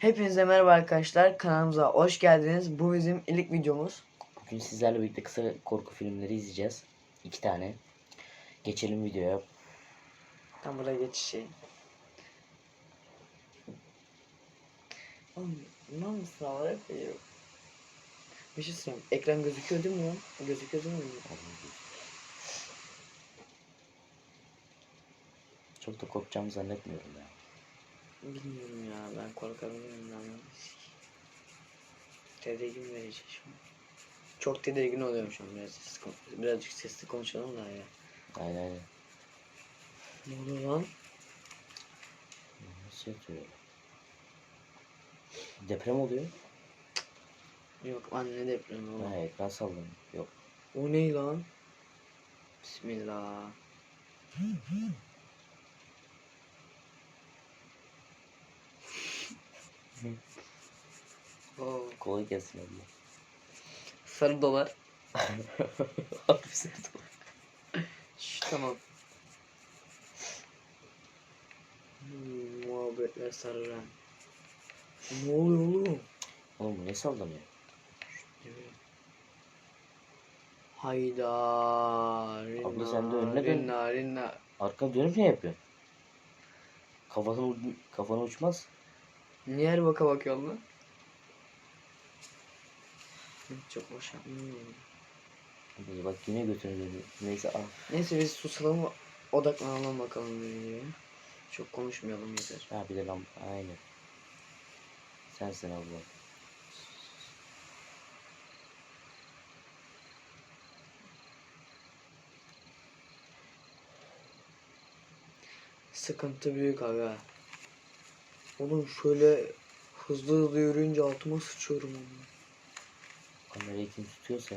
Hepinize merhaba arkadaşlar. Kanalımıza hoş geldiniz. Bu bizim ilk videomuz. Bugün sizlerle birlikte kısa korku filmleri izleyeceğiz. İki tane. Geçelim videoya. Tam buraya geçiş şey. Oğlum, ne mı? Bir şey söyleyeyim. Ekran gözüküyor değil mi lan? Gözüküyor değil mi? Çok da korkacağımı zannetmiyorum ya. Bilmiyorum ya. Ben korkarım. Ben Tedirgin verici şu an. Çok tedirgin oluyorum şu an. Biraz sesli, birazcık sesli konuşalım da ya. Aynen aynen. Ne oluyor lan? Nasıl yatıyor? Deprem oluyor. Yok anne depremi oğlum. Ha ekran sallanıyor. Yok. O ne lan? Bismillah. Oo, Kolay gelsin abla. sarı dolar. Abi sen de- Şş, tamam. Hmm, muhabbetler sarı ren. Ne oluyor oğlum? Oğlum bu ne sallanıyor? Hayda. Abla sen de önüne dön. Rinna rinna. Arkana dönüp ne yapıyorsun? Kafanı, uç- kafanı uçmaz. Niye her baka bakıyorsun lan? Çok boş yapmıyorum. Bak yine dönüyor. Neyse al. Neyse biz susalım odaklanalım bakalım videoya. Çok konuşmayalım yeter. Ha bir de lan aynen. Sensin abla. Sıkıntı büyük aga. Oğlum şöyle hızlı hızlı yürüyünce altıma sıçıyorum onu. Kamerayı kim tutuyorsa.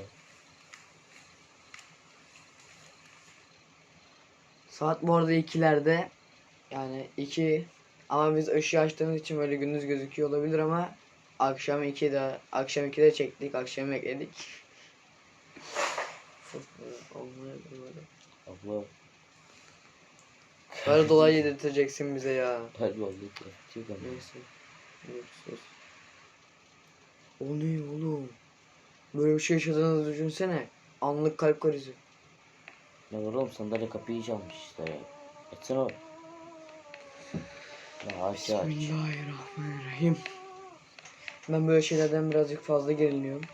Saat bu arada ikilerde. Yani iki ama biz ışığı açtığımız için böyle gündüz gözüküyor olabilir ama akşam 2'de akşam 2'de çektik akşam bekledik. Olmuyor böyle. Abla. Böyle dolayı yedirteceksin bize ya. Oldu. Çok ama. Neyse. Sus. O ne oğlum? Böyle bir şey yaşadığınızı düşünsene. Anlık kalp krizi. Ne var oğlum sandalye kapıyı çalmış işte ya. Açsana. Ya aç aç. Bismillahirrahmanirrahim. Ben böyle şeylerden birazcık fazla geriliyorum.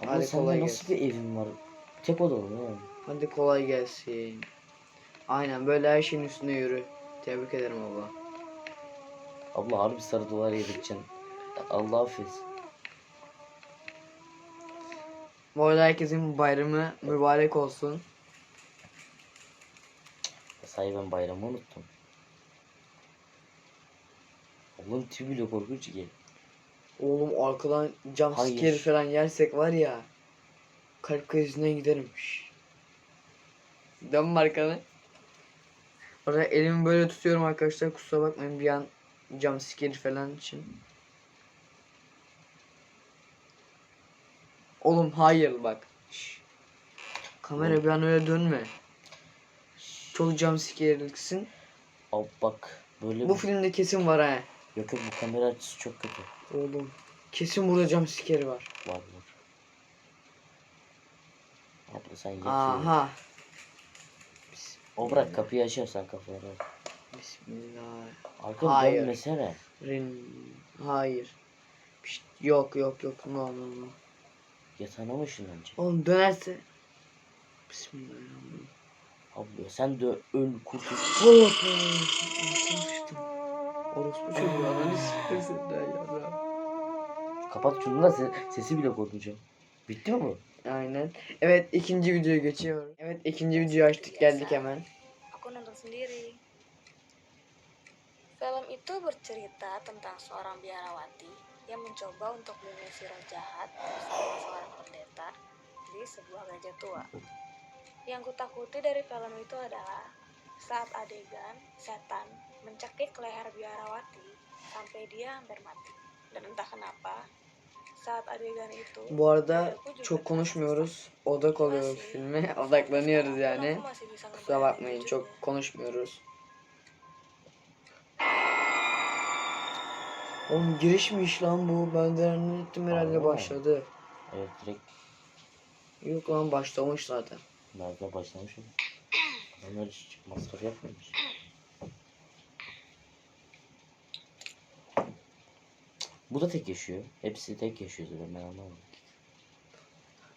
Abla Hadi sende kolay nasıl bir evin var? Tek odalı mı? Hadi kolay gelsin. Aynen böyle her şeyin üstüne yürü. Tebrik ederim abla. Abla harbi sarı dolar yedireceksin. Allah affetsin. Bu arada herkesin bayramı mübarek olsun. Sahi ben bayramı unuttum. Tipi bile korkunç ki. Oğlum arkadan cam scare falan yersek var ya. Kalp krizinden giderim. Dön arkanı. Orada elimi böyle tutuyorum arkadaşlar kusura bakmayın bir an cam scare falan için. Oğlum hayır bak. Şşş. Kamera bir an öyle dönme. Çok cam scare'liksin. Abi bak böyle Bu filmde kesin var ha. Yok yok bu kamera açısı çok kötü. Oğlum. Kesin burada cam scare var. Var var. Abla sen yat. Aha. O bırak kapıyı açarsan kafanı. Bismillah. Arkanı Hayır. dönmesene. Rin. Hayır. Pişt, yok yok yok. No no no. Yatağına mı ışınlanacak? Oğlum dönerse. Bismillahirrahmanirrahim. Abla sen de öl kurtul. Allah kahretsin. Orospu çocuğu ananı siktirsin de ya. Kapat şunu da se- sesi bile korkunca. Bitti mi bu? Aynen. Evet ikinci videoya geçiyorum. Evet ikinci videoyu açtık geldik hemen. Aku nonton sendiri. Film itu bercerita tentang seorang biarawati yang mencoba untuk mengusir roh jahat bersama seorang pendeta di sebuah gereja tua. Yang kutakuti dari film itu adalah saat adegan setan mencekik leher biarawati sampai dia hampir mati. Dan entah kenapa Bu arada çok konuşmuyoruz. Odak oluyoruz filme. Odaklanıyoruz yani. Kusura bakmayın çok konuşmuyoruz. Oğlum girişmiş lan bu. Ben de zannettim herhalde başladı. Evet direkt Yok lan başlamış zaten. nerede başlamış mı? Onlar hiç masraf yapmamış. Bu da tek yaşıyor. Hepsi tek yaşıyor zaten ben anlamadım.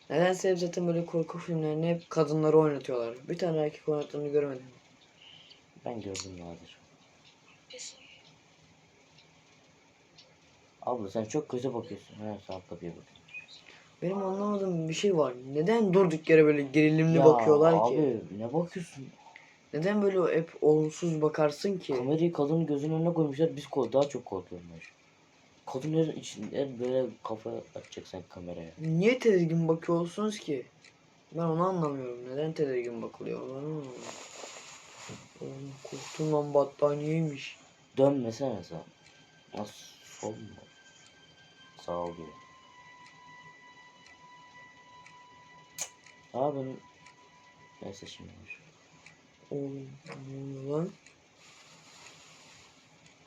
Nedense hep zaten böyle korku filmlerini hep kadınları oynatıyorlar. Bir tane erkek oynattığını görmedim. Ben gördüm nadir. Abla sen çok kötü bakıyorsun. Ha sen kapıya bak. Benim anlamadığım bir şey var. Neden durduk yere böyle gerilimli Ya bakıyorlar abi ki? ne bakıyorsun? Neden böyle hep olumsuz bakarsın ki? Kamerayı kadının gözünün önüne koymuşlar. Biz daha çok korkuyoruz. Kadınların içinde böyle kafa atacak sen kameraya. Niye tedirgin bakıyorsunuz ki? Ben onu anlamıyorum. Neden tedirgin bakılıyor? Oğlum korktum lan battaniyeymiş. Dönmesene sen. Nasıl sol mu? Sağ oluyor. Benim... Neyse şimdi. Oğlum ne oluyor lan?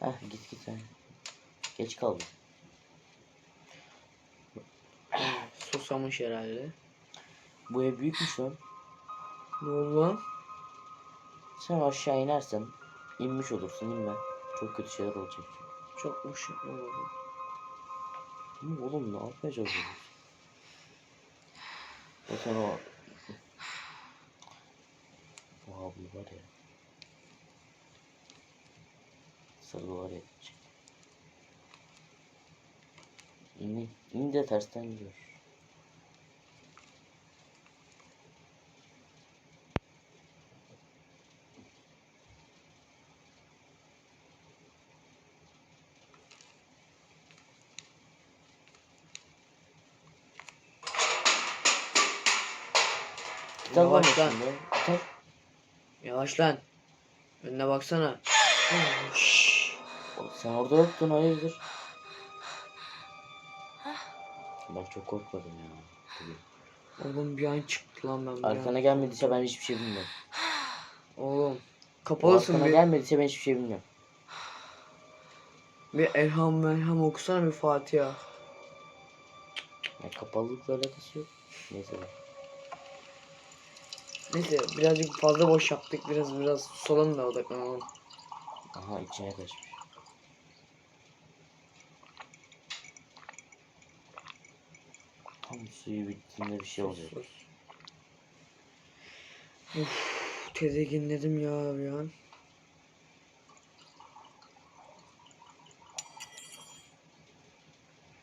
Heh git git sen. Geç kaldım. Susamış herhalde. Bu ev büyükmüş lan. Ne oldu lan? Sen aşağı inersen inmiş olursun inme. Çok kötü şeyler olacak. Çokmuş. Ne oldu? Ama oğlum ne çalışıyorsun? Zaten o... O abla var ya. Sarı var ya. İn, in de tersten gidiyor. Kitap var Yavaş lan. içinde? Kitap. Yavaş lan. Önüne baksana. Şşş. Sen orada yoktun hayırdır? Ben çok korkmadım ya. bugün. Oğlum bir an çıktı lan ben. bir an. Arkana gelmediyse ben hiçbir şey bilmiyorum. Oğlum. O Kapalısın arkana bir. gelmediyse ben hiçbir şey bilmiyorum. Bir elham melham okusana bir Fatiha. Ya kapalılıkla alakası yok. Neyse. Neyse birazcık fazla boş yaptık. Biraz biraz solanın da odaklanalım. Aha içine kaçmış. Tam suyu bittiğinde bir şey oluyor. Sus. Uf, tedirginledim ya bir an.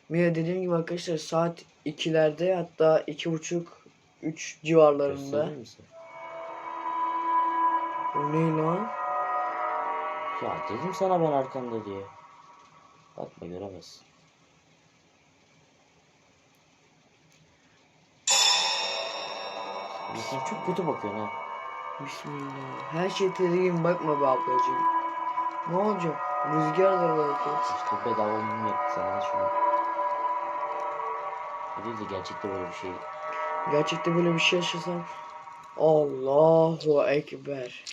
Mia dediğim gibi arkadaşlar saat 2'lerde hatta 2.30 3 civarlarında. O ne lan? Ya dedim sana ben arkanda diye. Bakma göremezsin. Ya Sen çok kötü bakıyorsun ha. Bismillah. Her şey tedirgin bakma be ablacığım. Ne olacak? Rüzgardır belki. İşte bedava mum yaptı sana şunu. Değil de gerçekte böyle bir şey. Gerçekte böyle bir şey yaşasam. Allahu Ekber.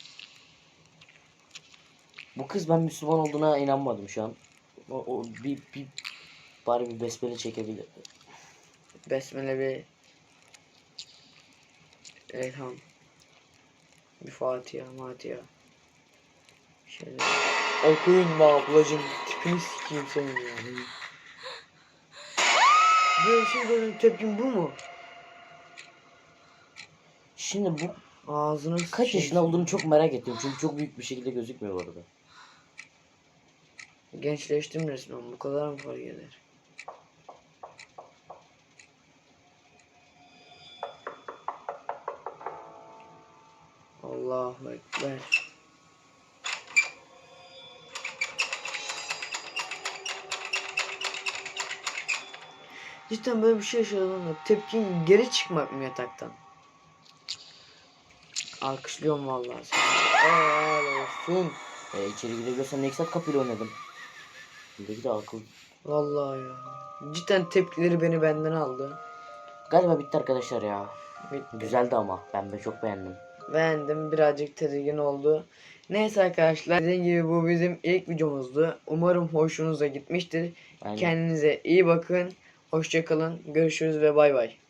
Bu kız ben Müslüman olduğuna inanmadım şu an. O, o bir, bir bari bir besmele çekebilir. Besmele bir Elham. Bir Fatiha, Matiha. Şöyle. Okuyun be ablacım. Tipini sikeyim senin ya. Bir şey gördüm tepkin bu mu? Şimdi bu Ağzını kaç yaşında olduğunu çok merak ettim. Çünkü çok büyük bir şekilde gözükmüyor bu arada. Gençleştim resmen. Bu kadar mı fark eder? Allahu Ekber. Cidden böyle bir şey yaşadığında tepkin geri çıkmak mı yataktan? Alkışlıyorum vallahi seni. Helal olsun. E, içeri girebiliyorsan Nexat kapıyla oynadım. Buradaki de akıl. Vallahi ya. Cidden tepkileri beni benden aldı. Galiba bitti arkadaşlar ya. Bitti. Güzeldi ama. Ben de çok beğendim. Beğendim. Birazcık tedirgin oldu. Neyse arkadaşlar dediğim gibi bu bizim ilk videomuzdu. Umarım hoşunuza gitmiştir. Aynen. Kendinize iyi bakın. Hoşçakalın. Görüşürüz ve bay bay.